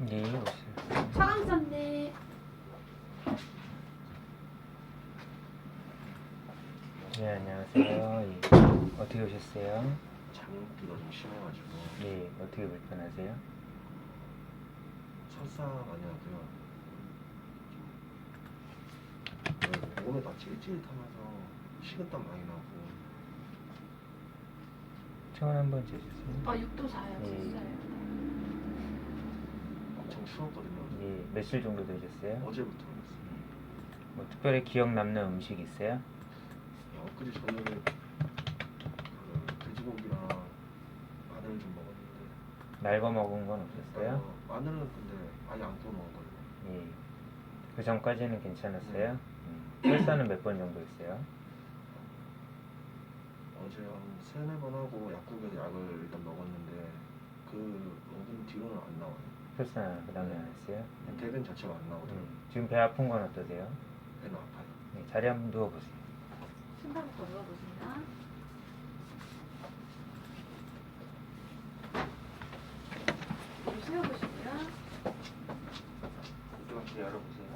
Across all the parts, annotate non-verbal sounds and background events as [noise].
네, 오세요. 차강짠데 네, 안녕하세요. 예. 어떻게 오셨어요? 장기가 좀 심해가지고 네, 어떻게 불편하세요? 설사 많이 하고요. 네, 몸에 다 찔찔하면서 식은땀 많이 나고 체온 한번 재주세요. 아 6도 4요 예. 진짜요 추웠거든요. 예, 며칠 정도 되셨어요? 어제부터 그랬어요. 뭐 특별히 기억 남는 음식 있어요? 야, 엊그제 저녁에 그 돼지고기랑 마늘 좀 먹었는데 날거 먹은 건 없었어요? 어, 마늘은 근데 아예 안 구워 먹었거든요. 예. 그 전까지는 괜찮았어요? 음. 설사는 몇 번 정도 했어요? 어제 한 세네 번 하고 약국에서 약을 일단 먹었는데 그 먹은 뒤로는 안 나와요. 설사 그 다음에 안 했어요? 대변 자체가 안 나오더라고요. 음. 지금 배 아픈 건 어떠세요? 배는 아파요. 네, 자리 한번 누워보세요. 신발부터 세워보시고요 이쪽부터 열어보세요.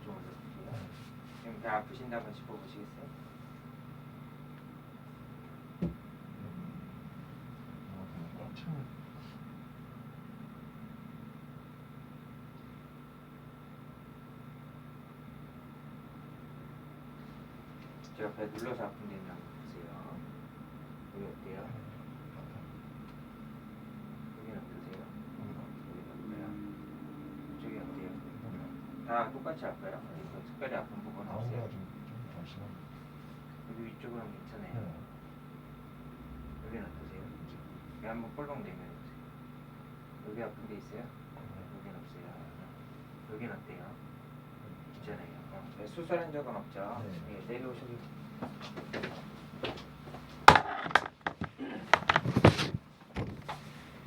이쪽으로 열어보세요. 지금 배 아프신데 한번 짚어보시겠어요? 꽉 차요. 제가 배 눌러서 아픈 데 있나 보세요. 여기 어때요? 여기는 어떠세요? 여기는 어때요? 이쪽이 어때요? 다 똑같이 할까요? 아니면 특별히 아픈 부분 없어요? 좀좀 심한. 여기 위쪽은 괜찮아요. 네. 여기는 어떠세요? 여기 한번 꼴렁 내밀어보세요. 여기 아픈 데 있어요? 여기는 없어요. 여기는 어때요? 있잖아요. 어, 네, 수술한 적은 없죠? 네. 예, 내려오셔도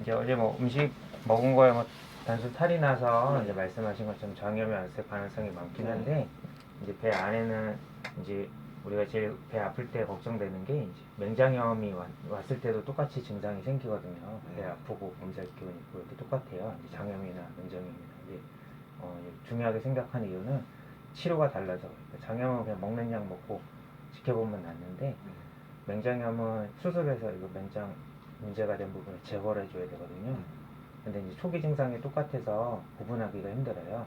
이제 어제 뭐 음식 먹은 거에 뭐 단순 탈이 나서 이제 말씀하신 것처럼 장염이 왔을 가능성이 많긴 네. 한데 이제 배 안에는 이제 우리가 제일 배 아플 때 걱정되는 게 이제 맹장염이 왔, 왔을 때도 똑같이 증상이 생기거든요. 배 네. 아프고 몸살 기운 있고 이렇게 똑같아요. 이제 장염이나 맹장염이나 이제 어, 중요하게 생각하는 이유는 치료가 달라서 그러니까 장염은 그냥 먹는 약 먹고 지켜보면 낫는데 맹장염은 수술해서 이거 맹장 문제가 된 부분을 제거를 해줘야 되거든요. 근데 이제 초기 증상이 똑같아서 구분하기가 힘들어요.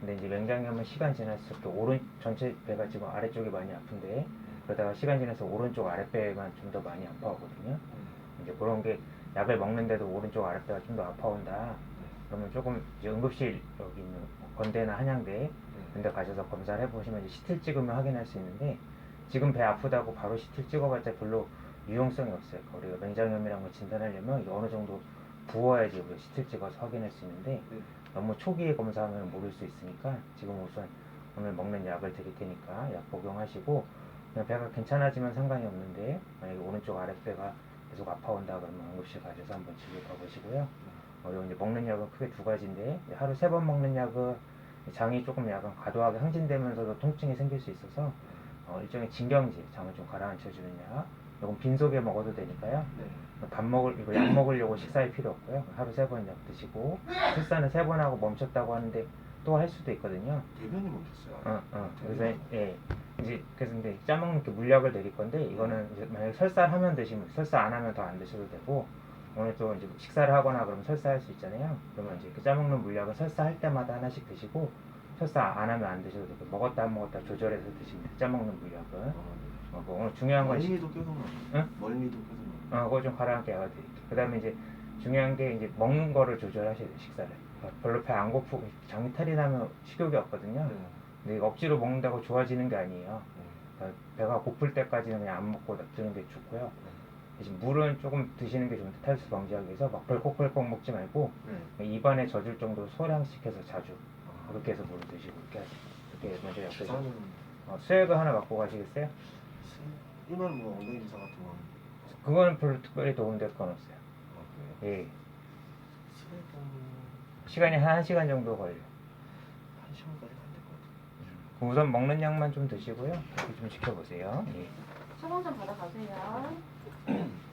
근데 이제 맹장염은 시간 지날수록 또 오른 전체 배가 지금 아래쪽이 많이 아픈데 그러다가 시간 지나서 오른쪽 아랫배만 좀 더 많이 아파하거든요. 이제 그런 게 약을 먹는데도 오른쪽 아랫배가 좀 더 아파온다. 그러면 조금 이제 응급실 여기 있는 건대나 한양대 근데 가셔서 검사를 해보시면 CT 찍으면 확인할 수 있는데 지금 배 아프다고 바로 CT 찍어봤자 별로 유용성이 없어요. 우리가 맹장염이라는 걸 진단하려면 어느 정도 부어야지 우리가 CT 찍어서 확인할 수 있는데 너무 초기에 검사하면 모를 수 있으니까 지금 우선 오늘 먹는 약을 드릴 테니까 약 복용하시고 그냥 배가 괜찮아지면 상관이 없는데 만약에 오른쪽 아랫배가 계속 아파온다 그러면 응급실 가셔서 한번 치료 가보시고요. 어, 요 이제 먹는 약은 크게 두 가지인데 하루 세 번 먹는 약은 장이 조금 약간 과도하게 항진되면서도 통증이 생길 수 있어서 어, 일종의 진경제 장을 좀 가라앉혀주는 약. 이건 빈속에 먹어도 되니까요. 밥 먹을 이거 약 먹으려고 식사할 필요 없고요. 하루 세 번 약 드시고 식사는 세번 하고 멈췄다고 하는데 또 할 수도 있거든요. 대변이 멈췄어요. 어, 어. 그래서 예. 이제 그래서 이제 짜먹는 게 물약을 드릴 건데 이거는 이제 만약에 설사를 하면 드시면 설사 안 하면 더 안 드셔도 되고 오늘 또 이제 식사를 하거나 그러면 설사할 수 있잖아요. 그러면 이제 그 짜먹는 물약을 설사할 때마다 하나씩 드시고 설사 안 하면 안 드셔도 되고 먹었다 안 먹었다 조절해서 드시면 돼요. 짜먹는 물약은 어, 그 오늘 중요한 건 식- 멀미도 계속. 응? 멀미도 계속 나요. 어, 그거 좀 가라앉게 알아드릴게요. 그 다음에 이제 중요한 게 이제 먹는 거를 조절하셔야 돼요, 식사를. 그러니까 별로 배 안 고프고 장이 탈이 나면 식욕이 없거든요. 네. 근데 억지로 먹는다고 좋아지는 게 아니에요. 네. 그러니까 배가 고플 때까지는 그냥 안 먹고 놔두는 게 좋고요. 대신 물은 조금 드시는 게 좋은데 탈수 방지하기 위해서 막 벌컥벌컥 먹지 말고 네. 입안에 젖을 정도로 소량씩 해서 자주 아, 그렇게 해서 물을 드시고 이렇게 하세요. 이렇게 먼저 주사는 어, 수액을 하나 갖고 가시겠어요? 일반 뭐 엉덩이 주사 같은 거. 그거는 별로 특별히 도움될 건 없어요. 아, 그래요? 예. 시간이 한 1시간 정도 걸려요. 한 시간까지 안될 것 같아요. 그 우선 먹는 약만 좀 드시고요. 좀 지켜보세요. 예. 차광잔 받아가세요 Mm-hmm. [clears throat]